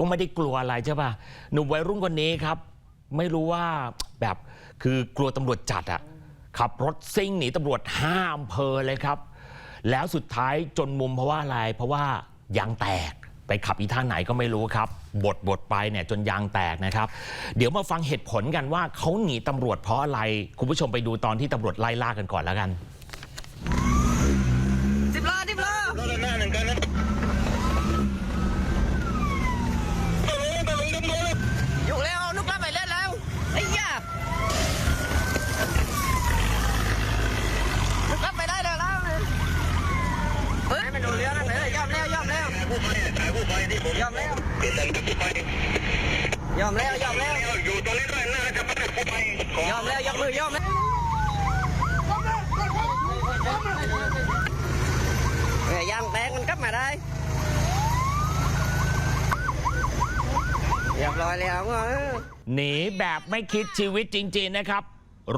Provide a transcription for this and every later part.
ก็ไม่ได้กลัวอะไรใช่ป่ะหนุ่มวัยรุ่นคนนี้ครับ ไม่รู้ว่าแบบคือกลัวตำรวจจัดอะขับรถซิ่งหนีตำรวจห้าอำเภอเลยครับ แล้วสุดท้ายจนมุมเพราะว่าอะไร เพราะว่ายางแตกไปขับอีท่าไหนก็ไม่รู้ครับ บดบดไปเนี่ยจนยางแตกนะครับ เดี๋ยวมาฟังเหตุผลกันว่าเขาหนีตำรวจเพราะอะไร คุณผู้ชมไปดูตอนที่ตำรวจไล่ล่ากันก่อนแล้วกัน สิบล้อสิบล้อ รถหน้าหนึ่งกันนะตะลุงตะลุงตำรวจ อยู่แล้วนุกลับไปเล่นแล้วไอ้ยานุกลับไปได้แล้วแล้วเฮ้ยไม่ดูเรื่องนั่นเลยยอมแล้วยอมแล้ว ผู้ไปถ่ายผู้ไปที่ผมยอมแล้วเปลี่ยนแต่ผู้ไปยอมแล้วยอมแล้วอยู่ตรงนี้ด้วยน่าจะไม่ได้ผู้ไปขอยอมแล้วยกมือยอมแล้วเฮ้ยยางแตกมันกลับมาได้เรียบร้อยแล้วเออหนีแบบไม่คิดชีวิตจริง ๆนะครับ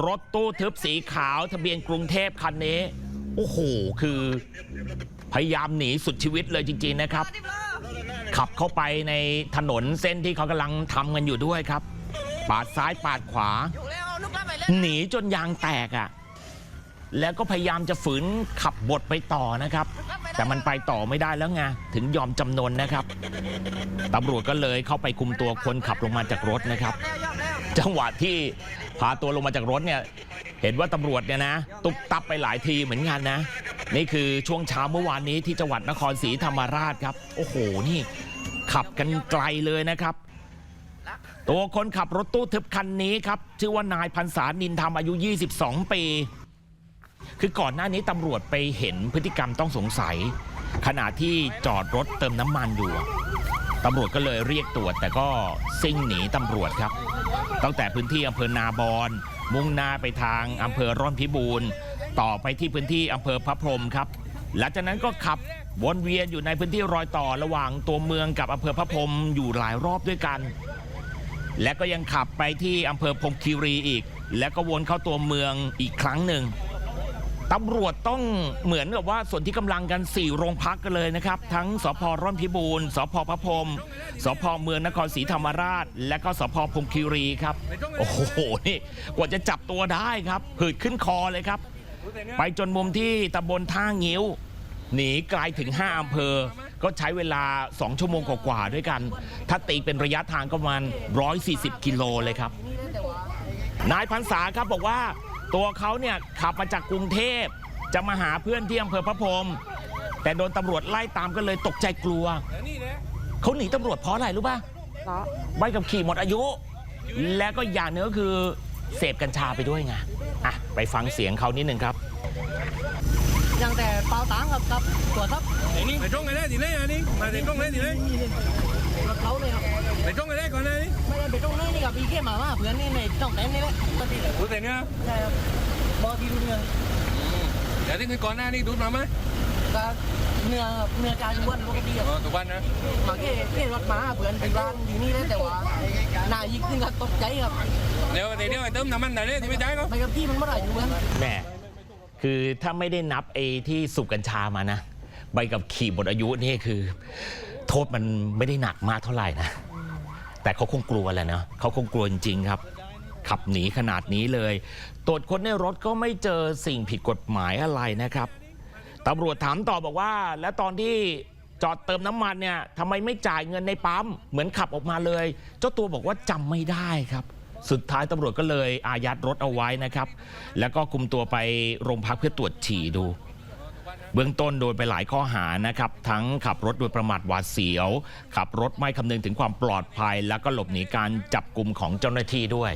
รถตู้ทึบสีขาวทะเบียนกรุงเทพคันนี้ โอ้โห คือ พยายามหนีสุดชีวิตเลยจริง ๆนะครับ ขับเข้าไปในถนนเส้นที่เขากำลังทำกันอยู่ด้วยครับ ปาดซ้ายปาดขวา หนีจนยางแตกอะ่ะแล้วก็พยายามจะฝืนขับบดไปต่อนะครับ แต่มันไปต่อไม่ได้แล้วไงถึงยอมจำนนนะครับตำรวจก็เลยเข้าไปคุมตัวคนขับลงมาจากรถนะครับ จังหวะที่พาตัวลงมาจากรถเนี่ยเห็นว่าตำรวจเนี่ยนะ ตุบตับไปหลายทีเหมือนกันนะ นี่คือช่วงเช้าเมื่อวานนี้ที่จังหวัดนครศรีธรรมราชครับ โอ้โหนี่ ขับกันไกลเลยนะครับ ตัวคนขับรถตู้ทึบคันนี้ครับ ชื่อว่านายพันษานินธรรมอายุ 22 ปี คือก่อนหน้านี้ตำรวจไปเห็นพฤติกรรมต้องสงสัย ขณะที่จอดรถเติมน้ำมันอยู่ตำรวจก็เลยเรียกตรวจแต่ก็ซิ่งหนีตำรวจครับ ตั้งแต่พื้นที่อำเภอนาบอน มุ่งหน้าไปทางอำเภอร่อนพิบูรณ์ต่อไปที่พื้นที่อำเภอพระพรหมครับ หลังจากนั้นก็ขับวนเวียนอยู่ในพื้นที่รอยต่อระหว่างตัวเมืองกับอำเภอพระพรหมอยู่หลายรอบด้วยกัน และก็ยังขับไปที่อำเภอพงคีรีอีก และก็วนเข้าตัวเมืองอีกครั้งหนึ่ง ตำรวจต้องเหมือนกับว่าส่วนที่กำลังกัน 4 โรงพักกันเลยนะครับ ทั้งสพร่อนพิบูรณ์สพพระพรมสพเมืองนครศรีธรรมราช และก็สพพงคีรีครับ โอ้โหนี่กว่าจะจับตัวได้ครับหืดขึ้นคอเลยครับ ไปจนมุมที่ตำบลท่างิ้ว หนีไกลถึง 5อำเภอ ก็ใช้เวลา 2 ชั่วโมงกว่าๆด้วยกัน ถ้าตีเป็นระยะทางก็ประมาณ 140 กิโลเลยครับ นายพันษาครับบอกว่า ตัวเขาเนี่ยขับมาจากกรุงเทพ จะมาหาเพื่อนที่อำเภอพระพรหมแต่โดนตำรวจไล่ตามก็เลยตกใจกลัว เขาหนีตำรวจเพราะอะไรรู้ป่ะใบกับขี่หมดอายุ และก็อย่างหนึงก็คือเสพกัญชาไปด้วยไงอะไปฟังเสียงเขานิดหนึ่งครับ ยังแต่เปล่าตังค์กับกับตัวทับไอ้นี่ไปตรงกันได้ทีไพี่เข้มาว่าเพื่อนนี่ในช่องแตนนี่แหละปกติเลยดูแต่เนี่ยใช่ครับบอที่ดูเนื้อแต่ที่คือก่อนหน้านี้ดูดมาไหมก็เนื้อเนื้อการอ้วนปกติครับอ๋อทุกวันนะมาเก้เก้รถมาเพื่อนเป็นร้านอยู่นี่เลยแต่ว่าหน้ายิกขึ้นก็ตกใจครับเดี๋ยวเดี๋ยวไอ้เติมน้ำมันไหนเนี่ยที่ไม่จ่ายเขาไม่กับพี่มันไม่ได้อยู่กันแหม่คือถ้าไม่ได้นับไอ้ที่สูบกัญชามานะใบกับขี่หมดอายุนี่คือ โทษมันไม่ได้หนักมากเท่าไหร่นะ แต่เขาคงกลัวแหละนะเขาคงกลัวจริงๆครับ ขับหนีขนาดนี้เลย ตรวจค้นในรถก็ไม่เจอสิ่งผิดกฎหมายอะไรนะครับตำรวจถามต่อบอกว่า แล้วตอนที่จอดเติมน้ำมันเนี่ยทำไมไม่จ่ายเงินในปั๊มเหมือนขับออกมาเลย เจ้าตัวบอกว่าจำไม่ได้ครับ สุดท้ายตำรวจก็เลยอายัดรถเอาไว้นะครับ แล้วก็คุมตัวไปโรงพักเพื่อตรวจฉี่ดู เบื้องต้นโดนไปหลายข้อหานะครับ ทั้งขับรถโดยประมาทหวาดเสียว ขับรถไม่คำนึงถึงความปลอดภัย แล้วก็หลบหนีการจับกลุ่มของเจ้าหน้าที่ด้วย